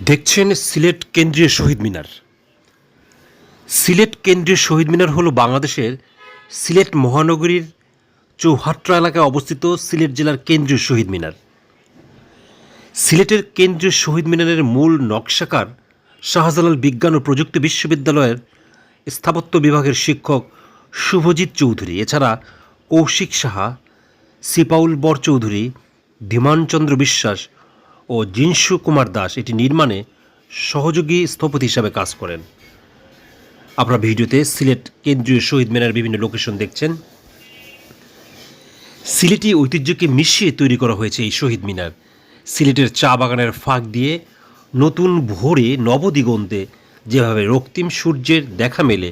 দেখছেন সিলেট কেন্দ্রীয় শহীদ মিনার। সিলেট কেন্দ্রীয় শহীদ মিনার হলো বাংলাদেশের সিলেট মহানগরীর চৌহাট্রা এলাকায় অবস্থিত সিলেট জেলার কেন্দ্রীয় শহীদ মিনার। সিলেটের কেন্দ্রীয় শহীদ মিনারের মূল নকশাকার শাহজালাল বিজ্ঞান ও প্রযুক্তি বিশ্ববিদ্যালয়ের স্থাপত্য বিভাগের শিক্ষক শুভজিৎ চৌধুরী, এছাড়া কৌশিক সাহা, সিপাউল বর চৌধুরী ধীমানচন্দ্র বিশ্বাস ও জিনসু কুমার দাস এটি নির্মাণে সহযোগী স্থপতি হিসাবে কাজ করেন। আপনারা ভিডিওতে সিলেট কেন্দ্রীয় শহীদ মিনার বিভিন্ন লোকেশন দেখছেন। সিলেটি ঐতিহ্যকে মিশিয়ে তৈরি করা হয়েছে এই শহীদ মিনার। সিলেটের চা বাগানের ফাঁক দিয়ে নতুন ভোরে নবদিগন্তে যেভাবে রক্তিম সূর্যের দেখা মেলে,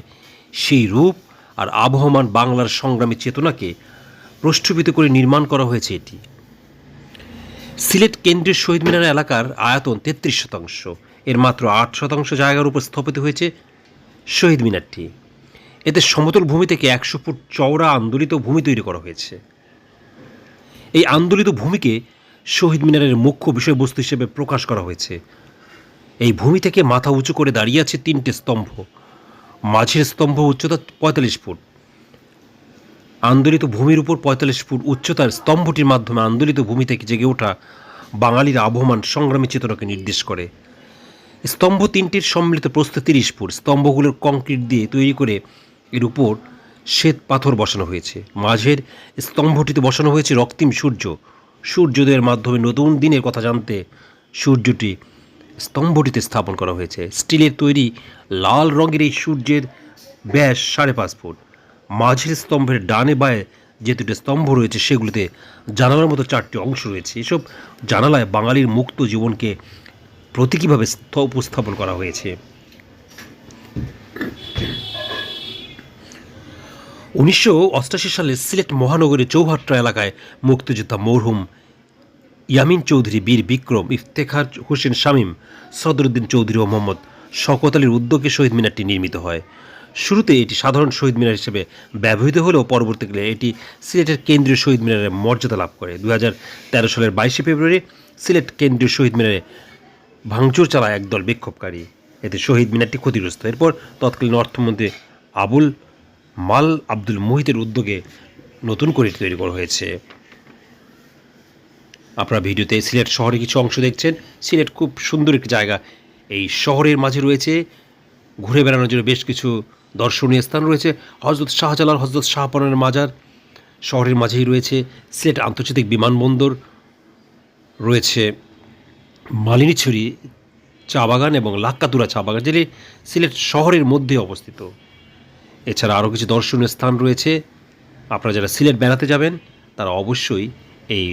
সেই রূপ আর আবহমান বাংলার সংগ্রামী চেতনাকে প্রষ্ঠুপিত করে নির্মাণ করা হয়েছে এটি। সিলেট কেন্দ্রীয় শহীদ মিনার এলাকার আয়তন তেত্রিশ শতাংশ। এর মাত্র আট শতাংশ জায়গার উপর স্থাপিত হয়েছে শহীদ মিনারটি। এতে সমতল ভূমি থেকে একশো ফুট চওড়া আন্দোলিত ভূমি তৈরি করা হয়েছে। এই আন্দোলিত ভূমিকে শহীদ মিনারের মুখ্য বিষয়বস্তু হিসেবে প্রকাশ করা হয়েছে। এই ভূমি থেকে মাথা উঁচু করে দাঁড়িয়ে আছে তিনটে স্তম্ভ। মাঝের স্তম্ভ উচ্চতা পঁয়তাল্লিশ ফুট। আন্দোলিত ভূমির উপর পঁয়তাল্লিশ ফুট উচ্চতার স্তম্ভটির মাধ্যমে আন্দোলিত ভূমি থেকে জেগে ওঠা বাঙালির আবহমান সংগ্রামী চেতনাকে নির্দেশ করে। স্তম্ভ তিনটির সম্মিলিত প্রস্থ তিরিশ ফুট, স্তম্ভগুলোর কংক্রিট দিয়ে তৈরি করে এর উপর শ্বেত পাথর বসানো হয়েছে। মাঝের স্তম্ভটিতে বসানো হয়েছে রক্তিম সূর্য। সূর্যোদয়ের মাধ্যমে নতুন দিনের কথা জানতে সূর্যটি স্তম্ভটিতে স্থাপন করা হয়েছে। স্টিলের তৈরি লাল রঙের এই সূর্যের ব্যাস সাড়ে পাঁচ ফুট। মাঝের স্তম্ভের ডানে বায়ে যে দুটো স্তম্ভ রয়েছে, সেগুলিতে জানালার মতো চারটি অংশ রয়েছে। এসব জানালায় বাঙালির মুক্ত জীবনকে প্রতীকীভাবে স্থ- উপস্থাপন করা হয়েছে। উনিশশো অষ্টাশি সালে সিলেট মহানগরীর চৌহাট্টা এলাকায় মুক্তিযোদ্ধা মরহুম ইয়ামিন চৌধুরী, বীর বিক্রম, ইফতেখার হোসেন শামীম, সদরুদ্দিন চৌধুরী ও মোহাম্মদ শওকত আলীর উদ্যোগে শহীদ মিনারটি নির্মিত হয়। শুরুতে এটি সাধারণ শহীদ মিনার হিসেবে ব্যবহৃত হলেও পরবর্তীকালে এটি সিলেটের কেন্দ্রীয় শহীদ মিনারের মর্যাদা লাভ করে। দু সালের বাইশে ফেব্রুয়ারি সিলেট কেন্দ্রীয় শহীদ মিনারে ভাঙচুর চালায় একদল বিক্ষোভকারী। এতে শহীদ মিনারটি ক্ষতিগ্রস্ত। এরপর তৎকালীন অর্থমন্ত্রী আবুল মাল আব্দুল মোহিতের উদ্যোগে নতুন করে তৈরি করা হয়েছে। আপনারা ভিডিওতে সিলেট শহরে কিছু অংশ দেখছেন। সিলেট খুব সুন্দর একটি জায়গা। এই শহরের মাঝে রয়েছে। ঘুরে বেড়ানোর জন্য বেশ কিছু দর্শনীয় স্থান রয়েছে হজরত শাহজালাল, হজরত শাহপরানের মাজার। শহরের মাঝেই রয়েছে সিলেট আন্তর্জাতিক বিমানবন্দর। রয়েছে মালিনীছড়ি চা বাগান এবং লাক্কাতুরা চা বাগান, যেটি সিলেট শহরের মধ্যে অবস্থিত। এছাড়া আরও কিছু দর্শনীয় স্থান রয়েছে। আপনারা যারা সিলেট বেড়াতে যাবেন, তারা অবশ্যই এই